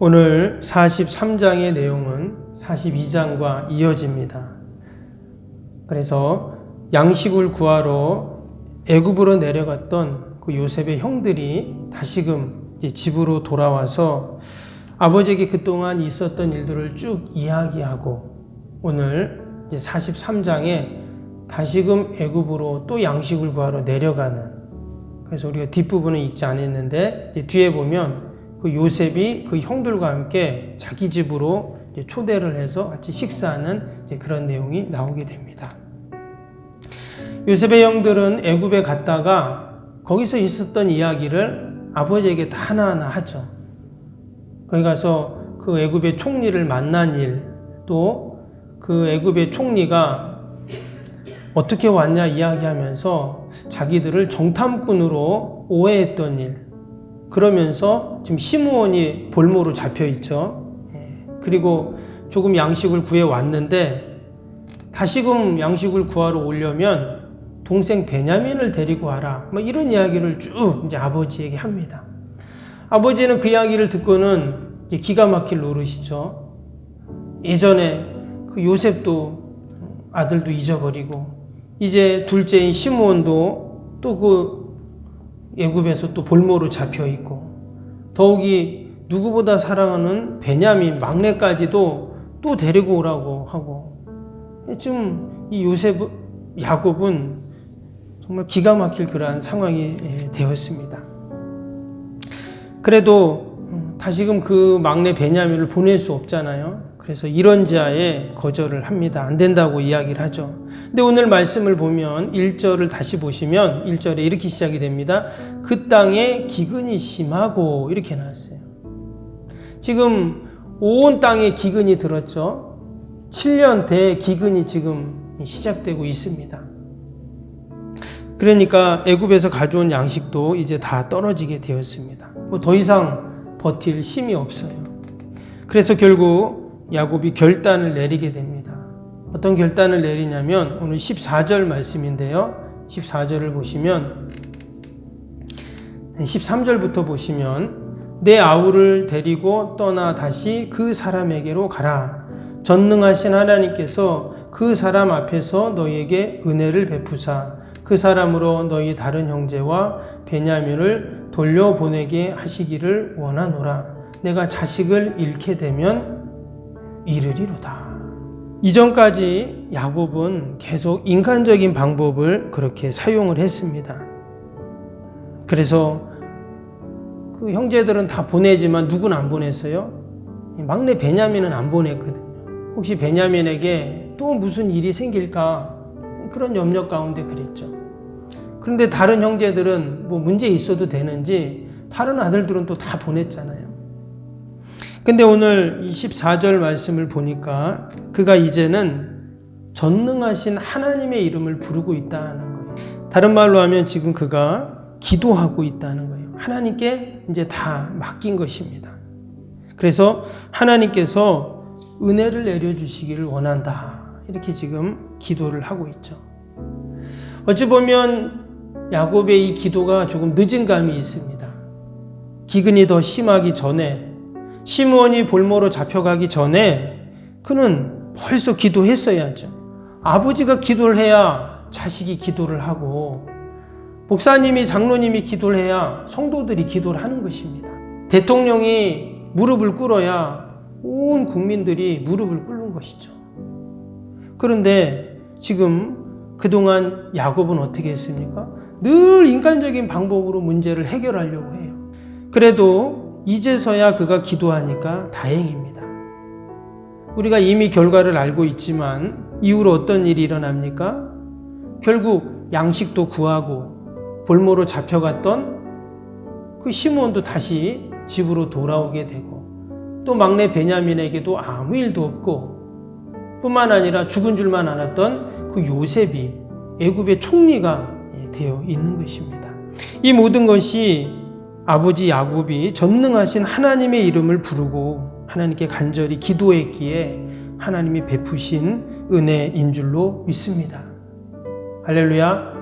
오늘 43장의 내용은 42장과 이어집니다. 그래서 양식을 구하러 애굽으로 내려갔던 그 요셉의 형들이 다시금 집으로 돌아와서 아버지에게 그동안 있었던 일들을 쭉 이야기하고 오늘 이제 43장에 다시금 애굽으로 또 양식을 구하러 내려가는 그래서 우리가 뒷부분은 읽지 않았는데 뒤에 보면 그 요셉이 그 형들과 함께 자기 집으로 초대를 해서 같이 식사하는 그런 내용이 나오게 됩니다. 요셉의 형들은 애굽에 갔다가 거기서 있었던 이야기를 아버지에게 다 하나하나 하죠. 거기 가서 그 애굽의 총리를 만난 일, 또 그 애굽의 총리가 어떻게 왔냐 이야기하면서 자기들을 정탐꾼으로 오해했던 일, 그러면서 지금 시므온이 볼모로 잡혀 있죠. 예. 그리고 조금 양식을 구해 왔는데 다시금 양식을 구하러 오려면 동생 베냐민을 데리고 와라. 뭐 이런 이야기를 쭉 이제 아버지에게 합니다. 아버지는 그 이야기를 듣고는 기가 막힐 노릇이죠. 예전에 그 요셉도 아들도 잊어버리고 이제 둘째인 시므온도 또 그 애굽에서 또 볼모로 잡혀 있고 더욱이 누구보다 사랑하는 베냐민 막내까지도 또 데리고 오라고 하고 지금 이 요셉 야곱은 정말 기가 막힐 그러한 상황이 되었습니다. 그래도 다시금 그 막내 베냐민을 보낼 수 없잖아요. 그래서 이런 자에 거절을 합니다. 안 된다고 이야기를 하죠. 근데 오늘 말씀을 보면 1절을 다시 보시면 1절에 이렇게 시작이 됩니다. 그 땅에 기근이 심하고 이렇게 나왔어요. 지금 온 땅에 기근이 들었죠. 7년 대 기근이 지금 시작되고 있습니다. 그러니까 애굽에서 가져온 양식도 이제 다 떨어지게 되었습니다. 뭐 더 이상 버틸 힘이 없어요. 그래서 결국 야곱이 결단을 내리게 됩니다. 어떤 결단을 내리냐면 오늘 14절 말씀인데요. 14절을 보시면 13절부터 보시면 내 아우를 데리고 떠나 다시 그 사람에게로 가라. 전능하신 하나님께서 그 사람 앞에서 너희에게 은혜를 베푸사 그 사람으로 너희 다른 형제와 베냐민을 돌려보내게 하시기를 원하노라. 내가 자식을 잃게 되면 이르리로다. 이전까지 야곱은 계속 인간적인 방법을 그렇게 사용을 했습니다. 그래서 그 형제들은 다 보내지만 누구는 안 보냈어요? 막내 베냐민은 안 보냈거든요. 혹시 베냐민에게 또 무슨 일이 생길까 그런 염려 가운데 그랬죠. 그런데 다른 형제들은 뭐 문제 있어도 되는지 다른 아들들은 또 다 보냈잖아요. 근데 오늘 24절 말씀을 보니까 그가 이제는 전능하신 하나님의 이름을 부르고 있다는 거예요. 다른 말로 하면 지금 그가 기도하고 있다는 거예요. 하나님께 이제 다 맡긴 것입니다. 그래서 하나님께서 은혜를 내려주시기를 원한다. 이렇게 지금 기도를 하고 있죠. 어찌 보면 야곱의 이 기도가 조금 늦은 감이 있습니다. 기근이 더 심하기 전에 시므온이 볼모로 잡혀가기 전에 그는 벌써 기도했어야죠. 아버지가 기도를 해야 자식이 기도를 하고 목사님이 장로님이 기도를 해야 성도들이 기도를 하는 것입니다. 대통령이 무릎을 꿇어야 온 국민들이 무릎을 꿇는 것이죠. 그런데 지금 그동안 야곱은 어떻게 했습니까? 늘 인간적인 방법으로 문제를 해결하려고 해요. 그래도 이제서야 그가 기도하니까 다행입니다. 우리가 이미 결과를 알고 있지만 이후로 어떤 일이 일어납니까? 결국 양식도 구하고 볼모로 잡혀갔던 그 시므온도 다시 집으로 돌아오게 되고 또 막내 베냐민에게도 아무 일도 없고 뿐만 아니라 죽은 줄만 알았던 그 요셉이 애굽의 총리가 되어 있는 것입니다. 이 모든 것이 아버지 야곱이 전능하신 하나님의 이름을 부르고 하나님께 간절히 기도했기에 하나님이 베푸신 은혜인 줄로 믿습니다. 할렐루야.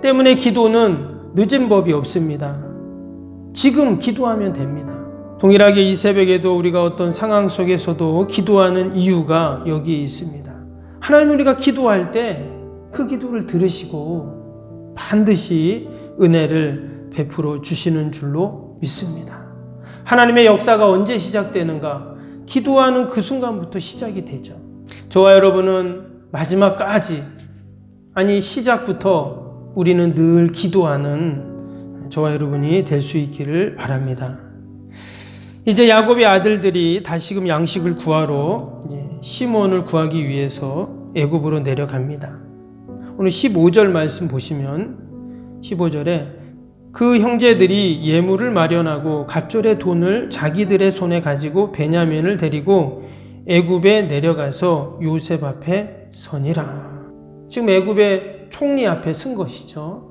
때문에 기도는 늦은 법이 없습니다. 지금 기도하면 됩니다. 동일하게 이 새벽에도 우리가 어떤 상황 속에서도 기도하는 이유가 여기에 있습니다. 하나님 우리가 기도할 때 그 기도를 들으시고 반드시 은혜를 베풀어 주시는 줄로 믿습니다. 하나님의 역사가 언제 시작되는가? 기도하는 그 순간부터 시작이 되죠. 저와 여러분은 마지막까지, 아니, 시작부터 우리는 늘 기도하는 저와 여러분이 될 수 있기를 바랍니다. 이제 야곱의 아들들이 다시금 양식을 구하러 시몬을 구하기 위해서 애굽으로 내려갑니다. 오늘 15절 말씀 보시면 15절에 그 형제들이 예물을 마련하고 갑절의 돈을 자기들의 손에 가지고 베냐민을 데리고 애굽에 내려가서 요셉 앞에 서니라. 지금 애굽의 총리 앞에 쓴 것이죠.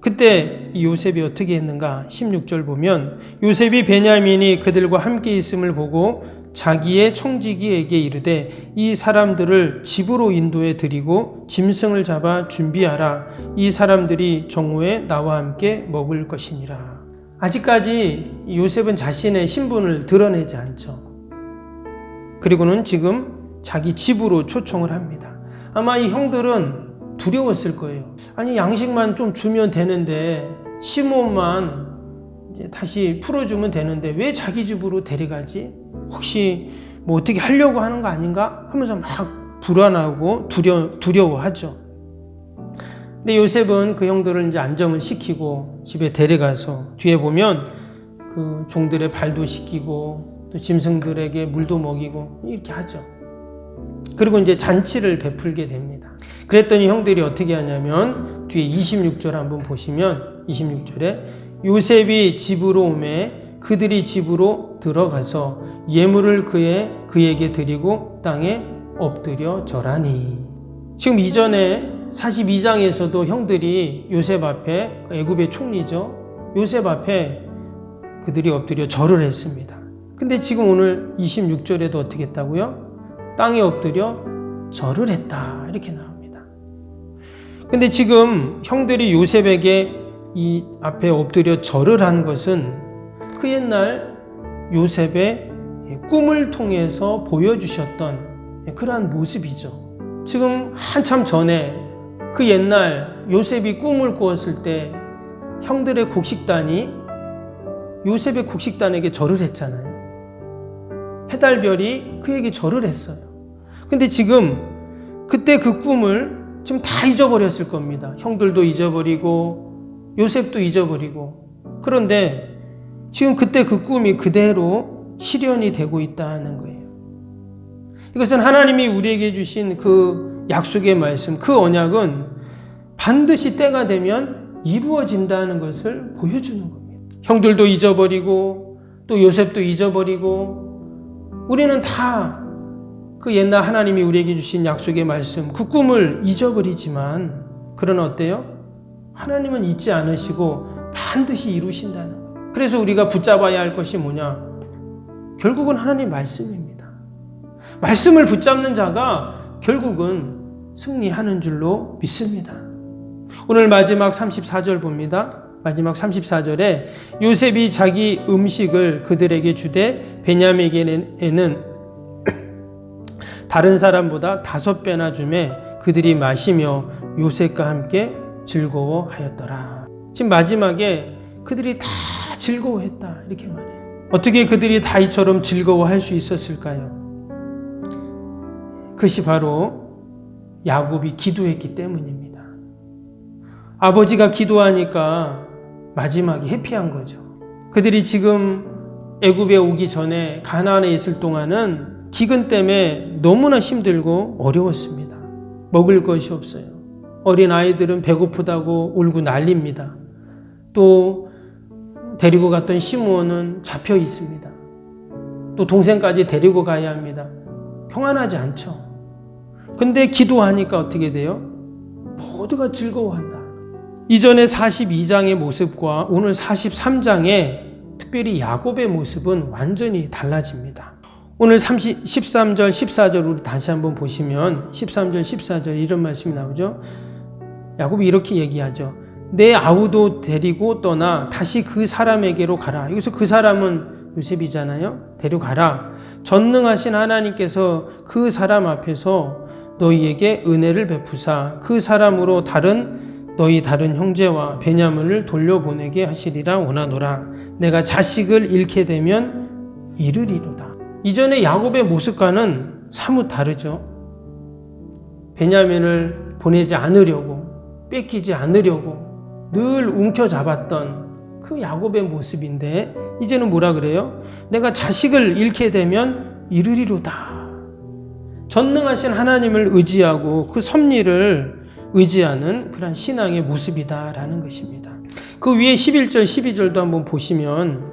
그때 이 요셉이 어떻게 했는가? 16절 보면 요셉이 베냐민이 그들과 함께 있음을 보고 자기의 청지기에게 이르되 이 사람들을 집으로 인도해 드리고 짐승을 잡아 준비하라. 이 사람들이 정오에 나와 함께 먹을 것이니라. 아직까지 요셉은 자신의 신분을 드러내지 않죠. 그리고는 지금 자기 집으로 초청을 합니다. 아마 이 형들은 두려웠을 거예요 아니 양식만 좀 주면 되는데 시몬만 다시 풀어주면 되는데 왜 자기 집으로 데려가지? 혹시 뭐 어떻게 하려고 하는 거 아닌가? 하면서 막 불안하고 두려, 두려워하죠. 근데 요셉은 그 형들을 이제 안정을 시키고 집에 데려가서 뒤에 보면 그 종들의 발도 씻기고 또 짐승들에게 물도 먹이고 이렇게 하죠. 그리고 이제 잔치를 베풀게 됩니다. 그랬더니 형들이 어떻게 하냐면 뒤에 26절 한번 보시면 26절에 요셉이 집으로 오매 그들이 집으로 들어가서 예물을 그의 그에게 드리고 땅에 엎드려 절하니. 지금 이전에 42장에서도 형들이 요셉 앞에 그 애굽의 총리죠. 요셉 앞에 그들이 엎드려 절을 했습니다. 근데 지금 오늘 26절에도 어떻게 했다고요? 땅에 엎드려 절을 했다. 이렇게 나옵니다. 근데 지금 형들이 요셉에게 이 앞에 엎드려 절을 한 것은 그 옛날 요셉의 꿈을 통해서 보여주셨던 그러한 모습이죠. 지금 한참 전에 그 옛날 요셉이 꿈을 꾸었을 때 형들의 곡식단이 요셉의 곡식단에게 절을 했잖아요. 해달별이 그에게 절을 했어요. 근데 지금 그때 그 꿈을 지금 다 잊어버렸을 겁니다. 형들도 잊어버리고 요셉도 잊어버리고 그런데 지금 그때 그 꿈이 그대로 실현이 되고 있다는 거예요. 이것은 하나님이 우리에게 주신 그 약속의 말씀, 그 언약은 반드시 때가 되면 이루어진다는 것을 보여주는 겁니다. 형들도 잊어버리고 또 요셉도 잊어버리고 우리는 다 그 옛날 하나님이 우리에게 주신 약속의 말씀, 그 꿈을 잊어버리지만 그러나 어때요? 하나님은 잊지 않으시고 반드시 이루신다는. 그래서 우리가 붙잡아야 할 것이 뭐냐? 결국은 하나님 말씀입니다. 말씀을 붙잡는 자가 결국은 승리하는 줄로 믿습니다. 오늘 마지막 34절 봅니다. 마지막 34절에 요셉이 자기 음식을 그들에게 주되 베냐민에게는 다른 사람보다 다섯 배나 주매 그들이 마시며 요셉과 함께 즐거워하였더라. 지금 마지막에 그들이 다 즐거워했다. 이렇게 말해요. 어떻게 그들이 다 이처럼 즐거워할 수 있었을까요? 그것이 바로 야곱이 기도했기 때문입니다. 아버지가 기도하니까 마지막이 해피한 거죠. 그들이 지금 애굽에 오기 전에 가나안에 있을 동안은 기근 때문에 너무나 힘들고 어려웠습니다. 먹을 것이 없어요. 어린 아이들은 배고프다고 울고 난립니다. 또 데리고 갔던 시므온은 잡혀 있습니다. 또 동생까지 데리고 가야 합니다. 평안하지 않죠. 근데 기도하니까 어떻게 돼요? 모두가 즐거워한다. 이전의 42장의 모습과 오늘 43장의 특별히 야곱의 모습은 완전히 달라집니다. 오늘 30, 13절, 14절 우리 다시 한번 보시면 13절, 14절 이런 말씀이 나오죠. 야곱이 이렇게 얘기하죠. 내 아우도 데리고 떠나 다시 그 사람에게로 가라. 여기서 그 사람은 요셉이잖아요. 데려가라. 전능하신 하나님께서 그 사람 앞에서 너희에게 은혜를 베푸사 그 사람으로 다른 너희 다른 형제와 베냐민을 돌려보내게 하시리라 원하노라. 내가 자식을 잃게 되면 이르리로다. 이전에 야곱의 모습과는 사뭇 다르죠. 베냐민을 보내지 않으려고 뺏기지 않으려고 늘 움켜잡았던 그 야곱의 모습인데 이제는 뭐라 그래요? 내가 자식을 잃게 되면 이르리로다. 전능하신 하나님을 의지하고 그 섭리를 의지하는 그런 신앙의 모습이다라는 것입니다. 그 위에 11절, 12절도 한번 보시면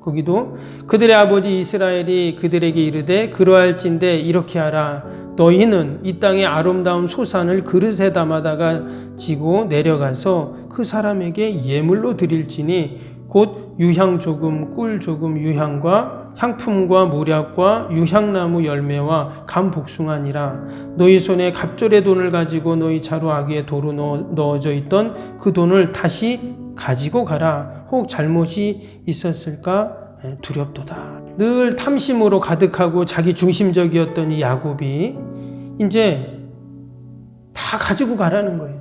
거기도 그들의 아버지 이스라엘이 그들에게 이르되 그러할진대 이렇게 하라 너희는 이 땅의 아름다운 소산을 그릇에 담아다가 지고 내려가서 그 사람에게 예물로 드릴지니 곧 유향 조금 꿀 조금 유향과 향품과 모략과 유향나무 열매와 감 복숭아니라. 너희 손에 갑절의 돈을 가지고 너희 자루 아귀에 도로 넣어, 넣어져 있던 그 돈을 다시 가지고 가라. 혹 잘못이 있었을까? 두렵도다. 늘 탐심으로 가득하고 자기 중심적이었던 이 야곱이 이제 다 가지고 가라는 거예요.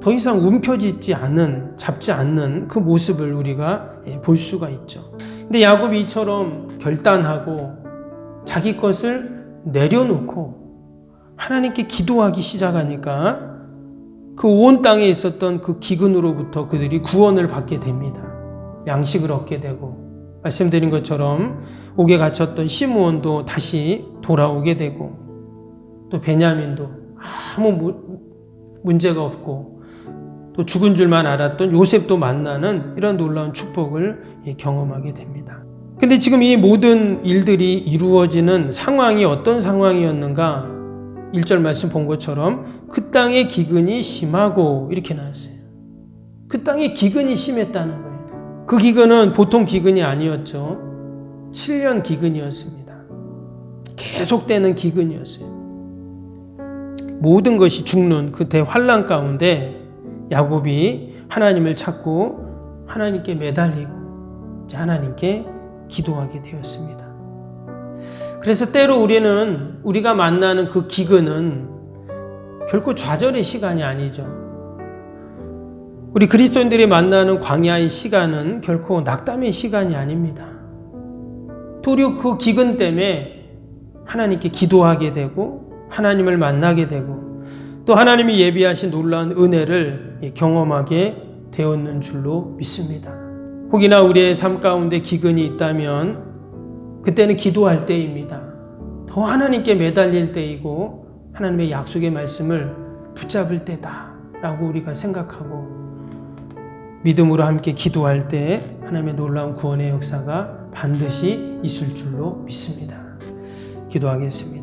더 이상 움켜쥐지 않는, 잡지 않는 그 모습을 우리가 예, 볼 수가 있죠. 근데 야곱이 이처럼 결단하고 자기 것을 내려놓고 하나님께 기도하기 시작하니까 그 온 땅에 있었던 그 기근으로부터 그들이 구원을 받게 됩니다. 양식을 얻게 되고 말씀드린 것처럼 옥에 갇혔던 시므온도 다시 돌아오게 되고 또 베냐민도 아무 무, 문제가 없고 또 죽은 줄만 알았던 요셉도 만나는 이런 놀라운 축복을 경험하게 됩니다. 근데 지금 이 모든 일들이 이루어지는 상황이 어떤 상황이었는가? 1절 말씀 본 것처럼 그 땅의 기근이 심하고 이렇게 나왔어요. 그 땅의 기근이 심했다는 거예요. 그 기근은 보통 기근이 아니었죠. 7년 기근이었습니다. 계속되는 기근이었어요. 모든 것이 죽는 그 대환란 가운데 야곱이 하나님을 찾고 하나님께 매달리고 하나님께 기도하게 되었습니다. 그래서 때로 우리는 우리가 만나는 그 기근은 결코 좌절의 시간이 아니죠. 우리 그리스도인들이 만나는 광야의 시간은 결코 낙담의 시간이 아닙니다. 도리어 그 기근 때문에 하나님께 기도하게 되고 하나님을 만나게 되고 또 하나님이 예비하신 놀라운 은혜를 경험하게 되었는 줄로 믿습니다. 혹이나 우리의 삶 가운데 기근이 있다면 그때는 기도할 때입니다. 더 하나님께 매달릴 때이고 하나님의 약속의 말씀을 붙잡을 때다 라고 우리가 생각하고 믿음으로 함께 기도할 때 하나님의 놀라운 구원의 역사가 반드시 있을 줄로 믿습니다. 기도하겠습니다.